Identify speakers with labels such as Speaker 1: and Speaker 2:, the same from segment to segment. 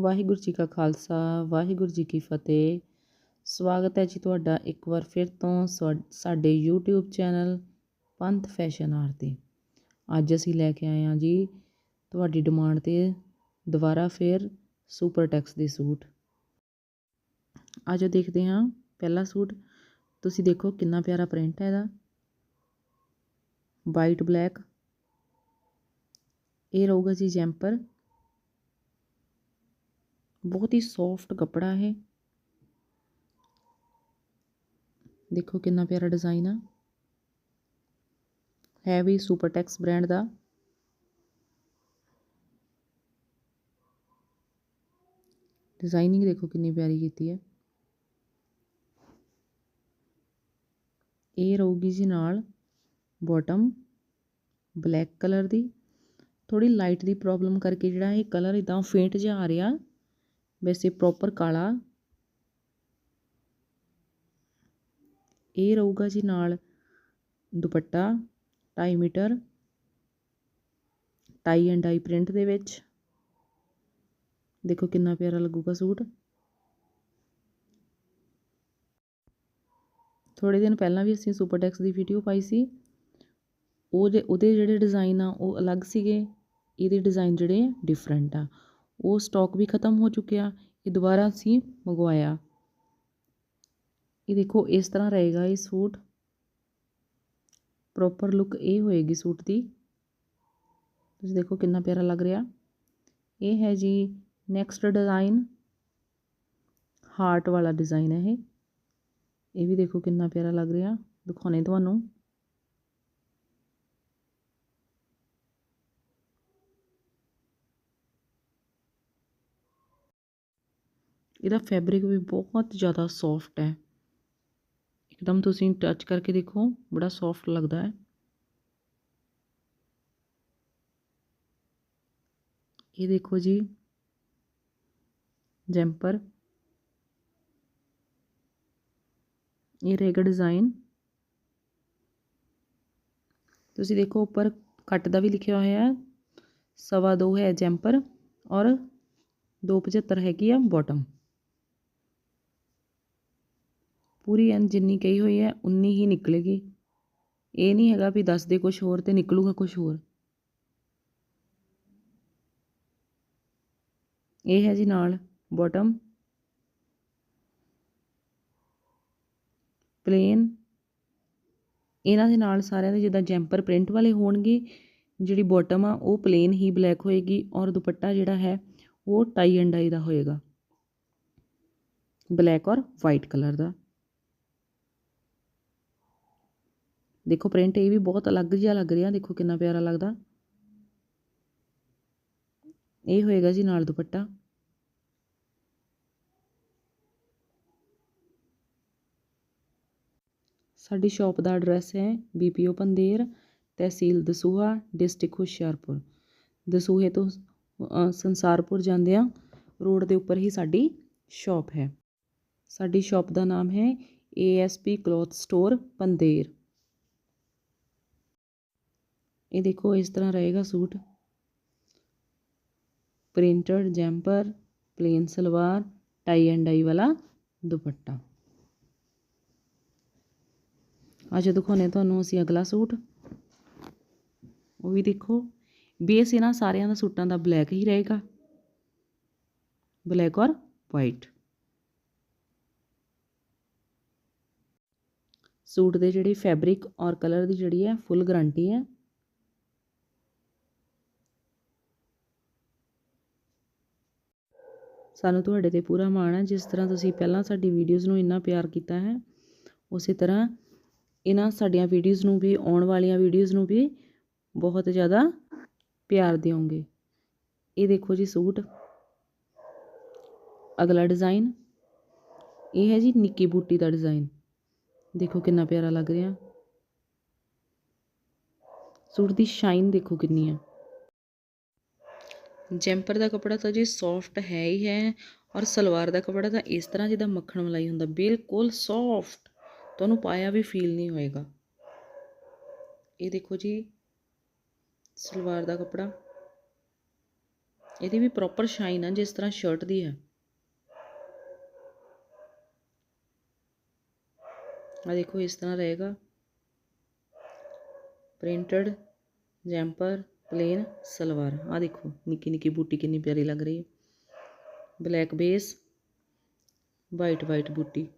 Speaker 1: ਵਾਹਿਗੁਰੂ ਜੀ ਕਾ ਖਾਲਸਾ, ਵਾਹਿਗੁਰੂ ਜੀ ਕੀ ਫਤਿਹ। ਸਵਾਗਤ ਹੈ ਜੀ ਤੁਹਾਡਾ ਇੱਕ ਵਾਰ ਫਿਰ ਤੋਂ ਸਵਾ- ਸਾਡੇ YouTube channel Panth fashion R ਤੇ। ਅੱਜ ਅਸੀਂ ਲੈ ਕੇ ਆਏ ਹਾਂ ਜੀ ਤੁਹਾਡੀ ਡਿਮਾਂਡ ਤੇ ਦੁਬਾਰਾ ਫਿਰ ਸੁਪਰ ਟੈਕਸ ਦੇ ਸੂਟ। ਅੱਜ ਦੇਖਦੇ ਹਾਂ ਪਹਿਲਾ ਸੂਟ। ਤੁਸੀਂ ਦੇਖੋ ਕਿੰਨਾ ਪਿਆਰਾ ਪ੍ਰਿੰਟ ਹੈ ਇਹਦਾ। White black. ਇਹ ਰਹੂਗਾ ਜੀ ਜੈਂਪਰ। ਬਹੁਤ ਹੀ ਸੌਫਟ ਕੱਪੜਾ ਹੈ ਦੇਖੋ ਕਿੰਨਾ ਪਿਆਰਾ ਡਿਜ਼ਾਈਨ ਆ। ਹੈ ਵੀ ਸੁਪਰਟੈਕਸ ਬ੍ਰਾਂਡ ਦਾ। ਡਿਜ਼ਾਈਨਿੰਗ ਦੇਖੋ ਕਿੰਨੀ ਪਿਆਰੀ ਕੀਤੀ ਹੈ। ਇਹ ਰਹੂਗੀ ਜੀ ਨਾਲ ਬਾਟਮ ਬਲੈਕ ਕਲਰ ਦੀ। ਥੋੜੀ ਲਾਈਟ ਦੀ ਪ੍ਰੋਬਲਮ ਕਰਕੇ ਜਿਹੜਾ ਇਹ ਕਲਰ ਇਦਾਂ ਫੇਂਟ ਜਿਹਾ ਆ ਰਿਹਾ। ਵੈਸੇ ਪ੍ਰੋਪਰ ਕਾਲਾ ਇਹ ਰਹੂਗਾ ਜੀ ਨਾਲ dupatta 2.5 metre tie and dye print ਦੇ ਵਿੱਚ। ਦੇਖੋ ਕਿੰਨਾ ਪਿਆਰਾ ਲੱਗੂਗਾ ਸੂਟ। ਥੋੜੇ ਦਿਨ ਪਹਿਲਾਂ ਵੀ ਅਸੀਂ ਸੁਪਰਟੈਕਸ ਦੀ ਵੀਡੀਓ ਪਾਈ ਸੀ। ਉਹਦੇ ਉਹਦੇ ਜਿਹੜੇ ਡਿਜ਼ਾਈਨ ਆ, ਉਹ ਅਲੱਗ ਸੀਗੇ। ਇਹਦੇ ਡਿਜ਼ਾਈਨ ਜਿਹੜੇ ਡਿਫਰੈਂਟ ਆ। ਉਹ ਸਟਾਕ ਵੀ ਖਤਮ ਹੋ ਚੁੱਕਿਆ ਇਹ ਦੁਬਾਰਾ ਅਸੀਂ ਮੰਗਵਾਇਆ ਇਹ ਦੇਖੋ ਇਸ ਤਰ੍ਹਾਂ ਰਹੇਗਾ ਇਹ ਸੂਟ ਪ੍ਰੋਪਰ ਲੁੱਕ ਇਹ ਹੋਏਗੀ ਸੂਟ ਦੀ ਤੁਸੀਂ ਦੇਖੋ ਕਿੰਨਾ ਪਿਆਰਾ ਲੱਗ ਰਿਹਾ ਇਹ ਹੈ ਜੀ ਨੈਕਸਟ ਡਿਜ਼ਾਈਨ ਹਾਰਟ ਵਾਲਾ ਡਿਜ਼ਾਈਨ ਹੈ ਇਹ ਇਹ ਵੀ ਦੇਖੋ ਕਿੰਨਾ ਪਿਆਰਾ ਲੱਗ ਰਿਹਾ ਦਿਖਾਉਣੇ ਤੁਹਾਨੂੰ ਇਹਦਾ ਫੈਬਰਿਕ ਵੀ ਬਹੁਤ ਜ਼ਿਆਦਾ ਸੌਫਟ ਹੈ ਇੱਕਦਮ ਤੁਸੀਂ ਟੱਚ ਕਰਕੇ ਦੇਖੋ ਬੜਾ ਸੌਫਟ ਲੱਗਦਾ ਹੈ ਇਹ ਦੇਖੋ ਜੀ ਜੈਂਪਰ ਇਹ ਰਹੇਗਾ ਡਿਜ਼ਾਈਨ ਤੁਸੀਂ ਦੇਖੋ ਉੱਪਰ ਕੱਟ ਦਾ ਵੀ ਲਿਖਿਆ ਹੋਇਆ ਹੈ ਸਵਾ ਦੋ ਹੈ ਜੈਂਪਰ ਔਰ 275 ਹੈਗੀ ਆ ਬਾਟਮ ਪੂਰੀ ਐਨ ਜਿੰਨੀ ਕਹੀ ਹੋਈ ਹੈ, ਉਨੀ ਹੀ ਨਿਕਲੇਗੀ। ਇਹ ਨਹੀਂ ਹੈਗਾ ਵੀ ਦੱਸਦੇ ਕੁਝ ਹੋਰ ਤੇ ਨਿਕਲੂਗਾ ਕੁਝ ਹੋਰ। ਇਹ ਹੈ ਜੀ ਨਾਲ ਬਾਟਮ ਪਲੇਨ ਇਹਨਾਂ ਦੇ ਨਾਲ ਸਾਰਿਆਂ ਦੇ ਜਿੱਦਾਂ ਜੈਂਪਰ ਪ੍ਰਿੰਟ ਵਾਲੇ ਹੋਣਗੇ, ਜਿਹੜੀ ਬਾਟਮ ਆ, ਉਹ ਪਲੇਨ ਹੀ ਬਲੈਕ ਹੋਏਗੀ ਔਰ ਦੁਪੱਟਾ ਜਿਹੜਾ ਹੈ, ਉਹ ਟਾਈ ਐਂਡ ਡਾਈ ਦਾ ਹੋਏਗਾ। ਬਲੈਕ ਔਰ ਵਾਈਟ ਕਲਰ ਦਾ। ਦੇਖੋ ਪ੍ਰਿੰਟ ਇਹ ਵੀ ਬਹੁਤ ਅਲੱਗ ਜਿਹਾ ਲੱਗ ਰਿਹਾ, ਦੇਖੋ ਕਿੰਨਾ ਪਿਆਰਾ ਲੱਗਦਾ। ਇਹ ਹੋਏਗਾ ਜੀ ਨਾਲ ਦੁਪੱਟਾ। ਸਾਡੀ ਸ਼ਾਪ ਦਾ ਐਡਰੈਸ ਹੈ ਬੀਪੀਓ ਪੰਦੇਰ, ਤਹਿਸੀਲ ਦਸੂਹਾ ਡਿਸਟ੍ਰਿਕਟ ਹੁਸ਼ਿਆਰਪੁਰ। ਦਸੂਹੇ ਤੋਂ ਸੰਸਾਰਪੁਰ ਜਾਂਦੇ ਜਾਂਦਿਆਂ ਰੋਡ ਦੇ ਉੱਪਰ ਹੀ ਸਾਡੀ ਸ਼ਾਪ ਹੈ। ਸਾਡੀ ਸ਼ਾਪ ਦਾ ਨਾਮ ਹੈ ਏਐਸਪੀ ਕਲੋਥ ਸਟੋਰ ਪੰਦੇਰ। ਇਹ ਦੇਖੋ ਇਸ ਤਰ੍ਹਾਂ ਰਹੇਗਾ suit printed jumper plain salwar tie and dye ਵਾਲਾ ਦੁਪੱਟਾ ਅੱਜ ਦਿਖਾਉਣੇ ਤੁਹਾਨੂੰ ਅਸੀਂ ਅਗਲਾ ਸੂਟ ਉਹ ਵੀ ਦੇਖੋ ਬੇਸ ਇਹਨਾਂ ਸਾਰਿਆਂ ਦਾ ਸੂਟਾਂ ਦਾ ਬਲੈਕ ਹੀ ਰਹੇਗਾ ਬਲੈਕ ਔਰ ਵਾਈਟ ਸੂਟ ਦੇ ਜਿਹੜੀ ਫੈਬਰਿਕ ਔਰ ਕਲਰ ਦੀ ਜਿਹੜੀ ਹੈ ਫੁੱਲ ਗਾਰੰਟੀ ਹੈ ਸਾਨੂੰ ਤੁਹਾਡੇ ਤੇ ਪੂਰਾ ਮਾਣ ਹੈ, ਜਿਸ ਤਰ੍ਹਾਂ ਤੁਸੀਂ ਪਹਿਲਾਂ ਸਾਡੀ ਵੀਡੀਓਜ਼ ਨੂੰ ਇੰਨਾ ਪਿਆਰ ਕੀਤਾ ਹੈ, ਉਸੇ ਤਰ੍ਹਾਂ ਇਹਨਾਂ ਸਾਡੀਆਂ ਵੀਡੀਓਜ਼ ਨੂੰ ਵੀ, ਆਉਣ ਵਾਲੀਆਂ ਵੀਡੀਓਜ਼ ਨੂੰ ਵੀ ਬਹੁਤ ਜ਼ਿਆਦਾ ਪਿਆਰ ਦਿਓਗੇ। ਇਹ ਦੇਖੋ ਜੀ ਸੂਟ। ਅਗਲਾ ਡਿਜ਼ਾਈਨ ਇਹ ਹੈ ਜੀ ਨਿੱਕੀ ਬੂਟੀ ਦਾ ਡਿਜ਼ਾਈਨ ਦੇਖੋ ਕਿੰਨਾ ਪਿਆਰਾ ਲੱਗ ਰਿਹਾ। ਸੂਟ ਦੀ ਸ਼ਾਈਨ ਦੇਖੋ ਕਿੰਨੀ ਹੈ। ਜੈਂਪਰ ਦਾ ਕਪੜਾ ਤਾਂ ਜੀ ਸੌਫਟ ਹੈ ਹੀ ਹੈ ਔਰ ਸਲਵਾਰ ਦਾ ਕਪੜਾ ਤਾਂ ਇਸ ਤਰ੍ਹਾਂ ਜਿੱਦਾਂ ਮੱਖਣ ਮਲਾਈ ਹੁੰਦਾ, ਬਿਲਕੁਲ ਸੌਫਟ ਤੁਹਾਨੂੰ ਪਾਇਆ ਵੀ ਫੀਲ ਨਹੀਂ ਹੋਏਗਾ। ਇਹ ਦੇਖੋ ਜੀ, ਸਲਵਾਰ ਦਾ ਕਪੜਾ। ਇਹਦੀ ਵੀ ਪ੍ਰੋਪਰ ਸ਼ਾਈਨ ਆ, ਜਿਸ ਤਰ੍ਹਾਂ ਸ਼ਰਟ ਦੀ ਹੈ। ਆ ਦੇਖੋ, ਇਸ ਤਰ੍ਹਾਂ ਰਹੇਗਾ। Printed jumper. ਪਲੇਨ ਸਲਵਾਰ। ਆ ਦੇਖੋ, ਨਿੱਕੀ ਨਿੱਕੀ ਬੂਟੀ ਕਿੰਨੀ ਪਿਆਰੀ ਲੱਗ ਰਹੀ ਹੈ। ਬਲੈਕ ਬੇਸ, ਵਾਈਟ ਵਾਈਟ ਬੂਟੀ।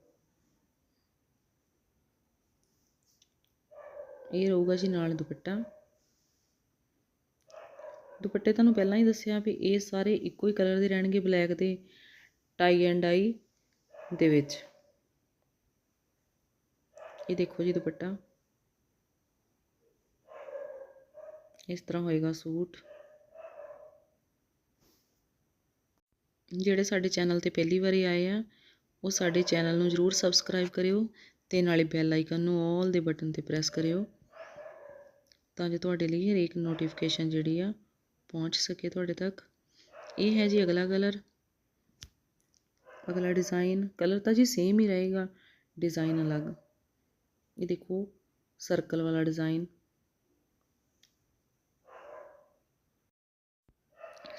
Speaker 1: ਇਹ ਰਹੂਗਾ ਜੀ ਨਾਲ ਦੁਪੱਟਾ। ਦੁਪੱਟੇ ਤੁਹਾਨੂੰ ਪਹਿਲਾਂ ਹੀ ਦੱਸਿਆ ਵੀ ਇਹ ਸਾਰੇ ਇੱਕੋ ਹੀ ਕਲਰ ਦੇ ਰਹਿਣਗੇ ਬਲੈਕ ਤੇ ਟਾਈ ਐਂਡ ਆਈ ਦੇ ਵਿੱਚ। ਇਹ ਦੇਖੋ ਜੀ ਦੁਪੱਟਾ। ਇਸ ਤਰ੍ਹਾਂ ਹੋਏਗਾ ਸੂਟ। ਜਿਹੜੇ ਸਾਡੇ ਚੈਨਲ ਤੇ ਪਹਿਲੀ ਵਾਰੀ ਆਏ ਆ, ਉਹ ਸਾਡੇ ਚੈਨਲ ਨੂੰ ਜਰੂਰ ਸਬਸਕ੍ਰਾਈਬ ਕਰਿਓ ਤੇ ਨਾਲੇ ਬੈਲ ਆਈਕਨ ਨੂੰ ਆਲ ਦੇ ਬਟਨ ਤੇ ਪ੍ਰੈਸ ਕਰਿਓ ਤਾਂ ਜੋ ਤੁਹਾਡੇ ਲਈ ਹਰੇਕ ਨੋਟੀਫਿਕੇਸ਼ਨ ਜਿਹੜੀ ਆ ਪਹੁੰਚ ਸਕੇ ਤੁਹਾਡੇ ਤੱਕ। ਇਹ ਹੈ ਜੀ ਅਗਲਾ ਕਲਰ ਅਗਲਾ ਡਿਜ਼ਾਈਨ ਕਲਰ ਤਾਂ ਜੀ ਸੇਮ ਹੀ ਰਹੇਗਾ। ਡਿਜ਼ਾਈਨ ਅਲੱਗ। ਇਹ ਦੇਖੋ ਸਰਕਲ ਵਾਲਾ ਡਿਜ਼ਾਈਨ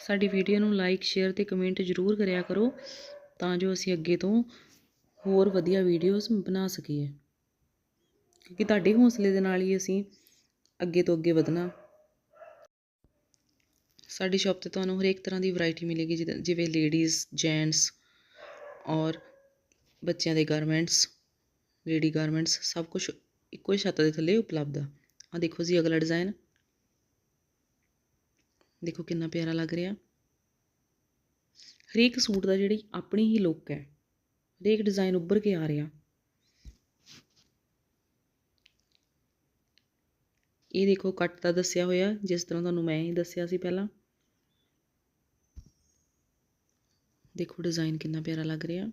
Speaker 1: ਸਾਡੀ ਵੀਡੀਓ ਨੂੰ ਲਾਈਕ ਸ਼ੇਅਰ ਤੇ ਕਮੈਂਟ ਜ਼ਰੂਰ ਕਰਿਆ ਕਰੋ ਤਾਂ ਜੋ ਅਸੀਂ ਅੱਗੇ ਤੋਂ ਹੋਰ ਵਧੀਆ ਵੀਡੀਓਜ਼ ਬਣਾ ਸਕੀਏ। ਕਿਉਂਕਿ ਤੁਹਾਡੇ ਹੌਸਲੇ ਦੇ ਨਾਲ ਹੀ ਅਸੀਂ ਅੱਗੇ ਤੋਂ ਅੱਗੇ ਵਧਣਾ। ਸਾਡੀ ਸ਼ਾਪ ਤੇ ਤੁਹਾਨੂੰ ਹਰੇਕ ਤਰ੍ਹਾਂ ਦੀ ਵੈਰਾਈਟੀ ਮਿਲੇਗੀ ਜਿਵੇਂ ਲੇਡੀਜ਼ ਜੈਂਟਸ ਔਰ ਬੱਚਿਆਂ ਦੇ ਗਾਰਮੈਂਟਸ ਲੇਡੀ ਗਾਰਮੈਂਟਸ ਸਭ ਕੁਝ ਇੱਕੋ ਹੀ ਛੱਤ ਦੇ ਥੱਲੇ ਉਪਲਬਧ ਆ। ਆ ਦੇਖੋ ਜੀ ਅਗਲਾ ਡਿਜ਼ਾਈਨ ਦੇਖੋ ਕਿੰਨਾ ਪਿਆਰਾ ਲੱਗ ਰਿਹਾ। ਹਰੇਕ ਸੂਟ ਦਾ ਜਿਹੜੀ ਆਪਣੀ ਹੀ ਲੁੱਕ ਹੈ, ਹਰੇਕ ਡਿਜ਼ਾਈਨ ਉੱਭਰ ਕੇ ਆ ਰਿਹਾ। ਇਹ ਦੇਖੋ ਕੱਟ ਦਾ ਦੱਸਿਆ ਹੋਇਆ, ਜਿਸ ਤਰ੍ਹਾਂ ਤੁਹਾਨੂੰ ਮੈਂ ਹੀ ਦੱਸਿਆ ਸੀ ਪਹਿਲਾਂ। ਦੇਖੋ ਡਿਜ਼ਾਈਨ ਕਿੰਨਾ ਪਿਆਰਾ ਲੱਗ ਰਿਹਾ।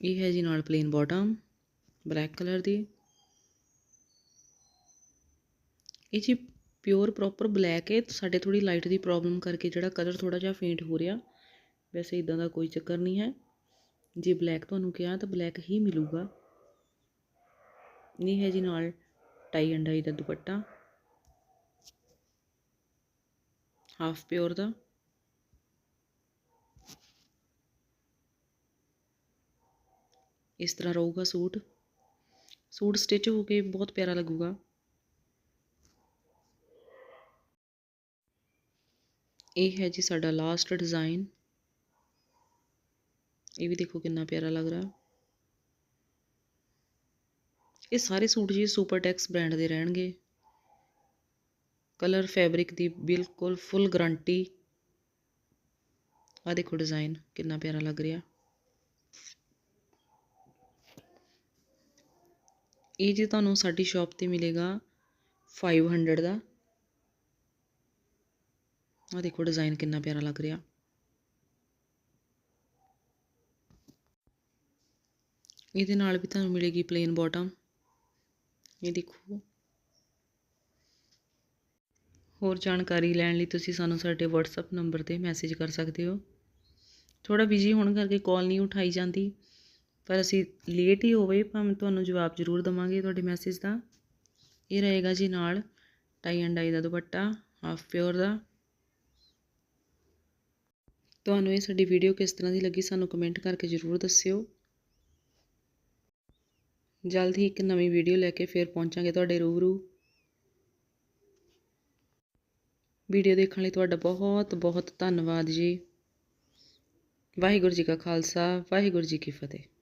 Speaker 1: ਇਹ ਹੈ ਜੀ ਨਾਲ ਪਲੇਨ ਬਾਟਮ ਬਲੈਕ ਕਲਰ ਦੀ। ਇਹ ਜੀ ਪਿਓਰ ਪ੍ਰੋਪਰ ਬਲੈਕ ਹੈ ਸਾਡੇ ਥੋੜੀ ਲਾਈਟ ਦੀ ਪ੍ਰੋਬਲਮ ਕਰਕੇ ਜਿਹੜਾ ਕਲਰ ਥੋੜਾ ਜਿਹਾ ਫੇਂਟ ਹੋ ਰਿਹਾ। ਵੈਸੇ ਇਦਾਂ ਦਾ ਕੋਈ ਚੱਕਰ ਨਹੀਂ ਹੈ। ਜੇ ਬਲੈਕ ਤੁਹਾਨੂੰ ਕਿਹਾ, ਤਾਂ ਬਲੈਕ ਹੀ ਮਿਲੂਗਾ। ਨਹੀਂ ਹੈ ਜੀ ਨਾਲ ਟਾਈ ਐਂਡ ਆਈ ਦਾ ਦੁਪੱਟਾ। ਹਾਫ ਪਿਓਰ ਦਾ। ਇਸ ਤਰ੍ਹਾਂ ਰਹੂਗਾ ਸੂਟ। ਸੂਟ ਸਟਿਚ ਹੋ ਕੇ ਬਹੁਤ ਪਿਆਰਾ ਲੱਗੂਗਾ। ਇਹ ਹੈ ਜੀ ਸਾਡਾ ਲਾਸਟ ਡਿਜ਼ਾਈਨ ਇਹ ਵੀ ਦੇਖੋ ਕਿੰਨਾ ਪਿਆਰਾ ਲੱਗ ਰਿਹਾ। ਇਹ ਸਾਰੇ ਸੂਟ ਜੀ ਸੁਪਰ ਟੈਕਸ ਬ੍ਰਾਂਡ ਦੇ ਰਹਿਣਗੇ। ਕਲਰ ਫੈਬਰਿਕ ਦੀ ਬਿਲਕੁਲ ਫੁੱਲ ਗਰੰਟੀ ਆ ਦੇਖੋ ਡਿਜ਼ਾਈਨ ਕਿੰਨਾ ਪਿਆਰਾ ਲੱਗ ਰਿਹਾ। ਇਹ ਜੀ ਤੁਹਾਨੂੰ ਸਾਡੀ ਸ਼ਾਪ ਤੇ ਮਿਲੇਗਾ 500 ਦਾ। ਆ ਦੇਖੋ ਡਿਜ਼ਾਈਨ ਕਿੰਨਾ ਪਿਆਰਾ ਲੱਗ ਰਿਹਾ। ਇਹਦੇ ਨਾਲ ਵੀ ਤੁਹਾਨੂੰ ਮਿਲੇਗੀ ਪਲੇਨ ਬਾਟਮ ਇਹ ਦੇਖੋ। ਹੋਰ ਜਾਣਕਾਰੀ ਲੈਣ ਲਈ ਤੁਸੀਂ ਸਾਨੂੰ ਸਾਡੇ WhatsApp ਨੰਬਰ ਤੇ ਮੈਸੇਜ ਕਰ ਸਕਦੇ ਹੋ। ਥੋੜਾ ਬਿਜ਼ੀ ਹੋਣ ਕਰਕੇ ਕਾਲ ਨਹੀਂ ਉਠਾਈ ਜਾਂਦੀ, ਪਰ ਅਸੀਂ ਲੇਟ ਹੀ ਹੋਵੇ, ਭਾਵੇਂ ਤੁਹਾਨੂੰ ਜਵਾਬ ਜ਼ਰੂਰ ਦਵਾਂਗੇ ਤੁਹਾਡੇ ਮੈਸੇਜ ਦਾ। ਇਹ ਰਹੇਗਾ ਜੀ ਨਾਲ ਟਾਈ ਐਂਡ ਡਾਈ ਦਾ ਦੁਪੱਟਾ ਹਾਫ ਪਿਓਰ ਦਾ। ਤੁਹਾਨੂੰ ਇਹ ਸਾਡੀ ਵੀਡੀਓ ਕਿਸ ਤਰ੍ਹਾਂ ਦੀ ਲੱਗੀ ਸਾਨੂੰ ਕਮੈਂਟ ਕਰਕੇ ਜ਼ਰੂਰ ਦੱਸਿਓ। ਜਲਦ ਹੀ ਇੱਕ ਨਵੀਂ ਵੀਡੀਓ ਲੈ ਕੇ ਫੇਰ ਪਹੁੰਚਾਂਗੇ ਤੁਹਾਡੇ ਰੂਬਰੂ। ਵੀਡੀਓ ਦੇਖਣ ਲਈ ਤੁਹਾਡਾ ਬਹੁਤ ਬਹੁਤ ਧੰਨਵਾਦ ਜੀ। ਵਾਹਿਗੁਰੂ ਜੀ ਕਾ ਖਾਲਸਾ, ਵਾਹਿਗੁਰੂ ਜੀ ਕੀ ਫਤਿਹ।